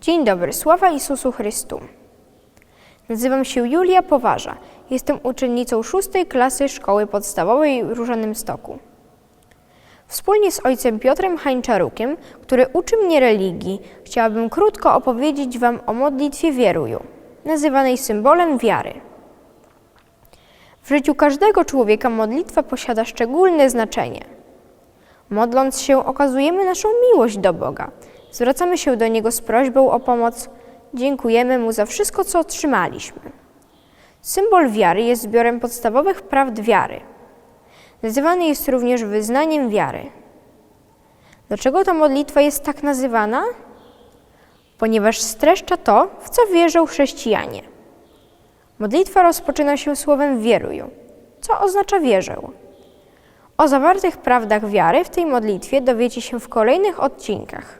Dzień dobry, sława Isusu Chrystu. Nazywam się Julia Poważa. Jestem uczennicą szóstej klasy szkoły podstawowej w Różanym Stoku. Wspólnie z ojcem Piotrem Hańczarukiem, który uczy mnie religii, chciałabym krótko opowiedzieć Wam o modlitwie wieruju, nazywanej symbolem wiary. W życiu każdego człowieka modlitwa posiada szczególne znaczenie. Modląc się, okazujemy naszą miłość do Boga. Zwracamy się do Niego z prośbą o pomoc. Dziękujemy Mu za wszystko, co otrzymaliśmy. Symbol wiary jest zbiorem podstawowych prawd wiary. Nazywany jest również wyznaniem wiary. Dlaczego ta modlitwa jest tak nazywana? Ponieważ streszcza to, w co wierzą chrześcijanie. Modlitwa rozpoczyna się słowem wieruję, co oznacza wierzę. O zawartych prawdach wiary w tej modlitwie dowiecie się w kolejnych odcinkach.